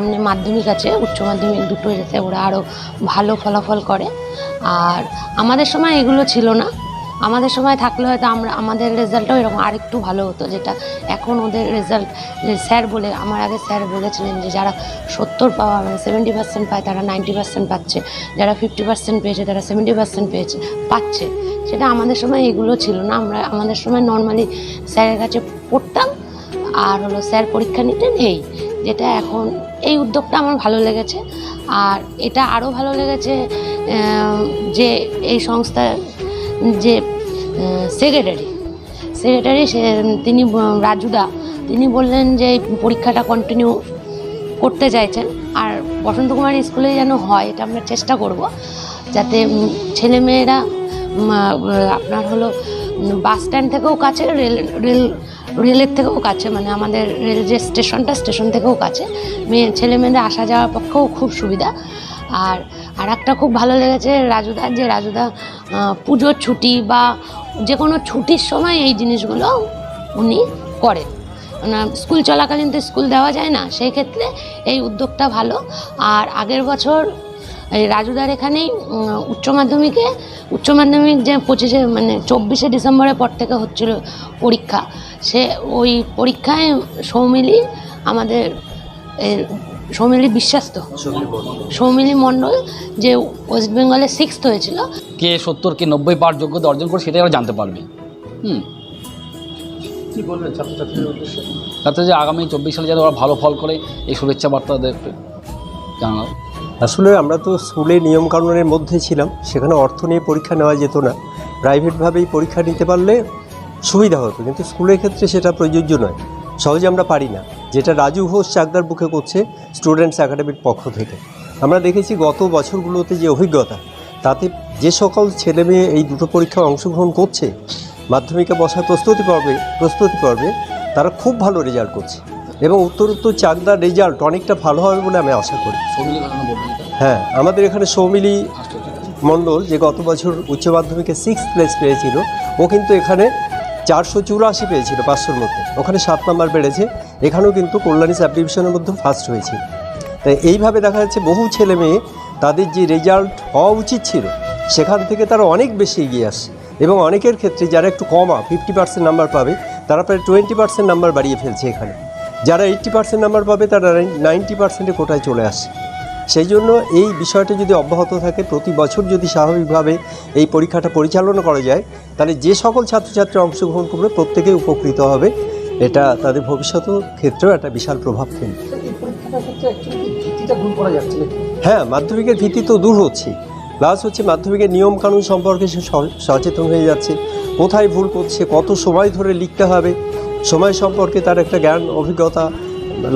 সামনে মাধ্যমিক আছে, উচ্চ মাধ্যমিক দুটো যাতে ওরা আরও ভালো ফলাফল করে। আর আমাদের সময় এগুলো ছিল না। আমাদের সময় থাকলে হয়তো আমরা, আমাদের রেজাল্টও এরকম আরেকটু ভালো হতো, যেটা এখন ওদের রেজাল্ট স্যার বলে, আমার আগে স্যার বলেছিলেন যে যারা সত্তর পাওয়া মানে সেভেন্টি পার্সেন্ট পায়, তারা নাইনটি পার্সেন্ট পাচ্ছে। যারা ফিফটি পার্সেন্ট পেয়েছে, তারা সেভেন্টি পার্সেন্ট পেয়েছে, পাচ্ছে। সেটা আমাদের সময় এগুলো ছিল না। আমরা, আমাদের সময় নর্মালি স্যারের কাছে পড়তাম, আর হলো স্যার পরীক্ষা নিতেন, এই। যেটা এখন, এই উদ্যোগটা আমার ভালো লেগেছে। আর এটা আরও ভালো লেগেছে যে এই সংস্থার যে সেক্রেটারি সেক্রেটারি সে, তিনি, রাজুদা, তিনি বললেন যে এই পরীক্ষাটা কন্টিনিউ করতে চাইছেন। আর বসন্ত কুমার স্কুলে যেন হয়, এটা আমরা চেষ্টা করব, যাতে ছেলেমেয়েরা আপনার হলো বাস স্ট্যান্ড থেকেও কাছে রেল রেল রেলের থেকেও কাছে মানে আমাদের রেল যে স্টেশনটা, স্টেশন থেকেও কাছে। মেয়ে, ছেলে মেয়েদের আসা যাওয়ার পক্ষেও খুব সুবিধা। আর আর একটা খুব ভালো লেগেছে রাজুদার, যে রাজুদা পুজোর ছুটি বা যে কোনো ছুটির সময় এই জিনিসগুলো উনি করেন। স্কুল চলাকালীন তো স্কুল দেওয়া যায় না, সেই ক্ষেত্রে এই উদ্যোগটা ভালো। আর আগের বছর রাজুদার এখানেই উচ্চ মাধ্যমিকে উচ্চ মাধ্যমিক যে পঁচিশে মানে চব্বিশে ডিসেম্বরের পর থেকে হচ্ছিল পরীক্ষা। সে ওই পরীক্ষায় সৌমিলি আমাদের এর সৌমিলি বিশ্বাস তো সৌমিলি মণ্ডল যে ওয়েস্ট বেঙ্গলে সিক্সথ হয়েছিল। কে সত্তর কে নব্বই পার যোগ্যতা অর্জন করে সেটাই ওরা জানতে পারবে। হুম। কি বলবেন ছাত্রছাত্রীদের উদ্দেশ্যে? তাতে যে আগামী চব্বিশ সালে যাতে ওরা ভালো ফল করে এই শুভেচ্ছা বার্তা জানানো আসলে আমরা তো স্কুলে নিয়মকানুনের মধ্যে ছিলাম, সেখানে অর্থ নিয়ে পরীক্ষা নেওয়া যেত না। প্রাইভেটভাবেই পরীক্ষা নিতে পারলে সুবিধা হতো, কিন্তু স্কুলের ক্ষেত্রে সেটা প্রযোজ্য নয়, সহজে আমরা পারি না। যেটা রাজু ঘোষ চাকদার বুকে করছে স্টুডেন্টস একাডেমির পক্ষ থেকে। আমরা দেখেছি গত বছরগুলোতে যে অভিজ্ঞতা, তাতে যে সকল ছেলে মেয়ে এই দুটো পরীক্ষায় অংশগ্রহণ করছে, মাধ্যমিকে বসার প্রস্তুতি পর্বে প্রস্তুতি পর্বে, তারা খুব ভালো রেজাল্ট করছে। এবং উত্তরোত্তর চাকদার রেজাল্ট অনেকটা ভালো হবে বলে আমি আশা করি? হ্যাঁ আমাদের এখানে সৌমিলি। মণ্ডল যে গত বছর উচ্চ মাধ্যমিকে সিক্স প্লেস পেয়েছিল ও কিন্তু এখানে চারশো চুরাশি পেয়েছিল পাঁচশোর মধ্যে। ওখানে সাত নাম্বার বেড়েছে এখানেও কিন্তু কল্যাণী সাব ডিভিশনের মধ্যে ফার্স্ট হয়েছে। তাই এইভাবে দেখা যাচ্ছে বহু ছেলে মেয়ে তাদের যে রেজাল্ট হওয়া উচিত ছিল সেখান থেকে তারা অনেক বেশি এগিয়ে আসছে। এবং অনেকের ক্ষেত্রে যারা একটু কমা ফিফটি পার্সেন্ট নাম্বার পাবে তারা প্রায় টোয়েন্টি পার্সেন্ট নাম্বার বাড়িয়ে ফেলছে এখানে। যারা এইট্টি পার্সেন্ট নাম্বার পাবে তারা নাইনটি পার্সেন্টে কোটায় চলে আসছে সেই জন্য এই বিষয়টা যদি অব্যাহত থাকে প্রতি বছর যদি স্বাভাবিকভাবে এই পরীক্ষাটা পরিচালনা করা যায় তাহলে যে সকল ছাত্রছাত্রী অংশগ্রহণ করবে প্রত্যেকেই উপকৃত হবে। এটা তাদের ভবিষ্যৎ ক্ষেত্রেও একটা বিশাল প্রভাব ফেলবে। হ্যাঁ মাধ্যমিকের ভিত্তি তো দূর হচ্ছে। প্লাস হচ্ছে মাধ্যমিকের নিয়মকানুন সম্পর্কে স- সচেতন হয়ে যাচ্ছে। কোথায় ভুল করছে কত সময় ধরে লিখতে হবে সময় সম্পর্কে তার একটা জ্ঞান অভিজ্ঞতা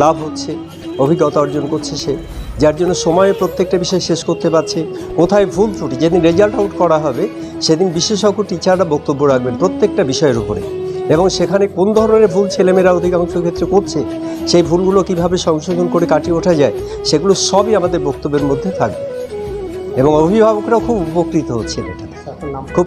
লাভ হচ্ছে অভিজ্ঞতা অর্জন করছে সে। যার জন্য সময়ে প্রত্যেকটা বিষয় শেষ করতে পারছে। কোথায় ভুল ত্রুটি যেদিন রেজাল্ট আউট করা হবে সেদিন বিশেষজ্ঞ টিচাররা বক্তব্য রাখবেন প্রত্যেকটা বিষয়ের উপরে। এবং সেখানে কোন ধরনের ভুল ছেলেমেয়েরা অধিকাংশ ক্ষেত্রে করছে সেই ভুলগুলো কীভাবে সংশোধন করে কাটিয়ে ওঠা যায় সেগুলো সবই আমাদের বক্তব্যের মধ্যে থাকবে। এবং অভিভাবকরাও খুব উপকৃত হচ্ছেন এটা খুব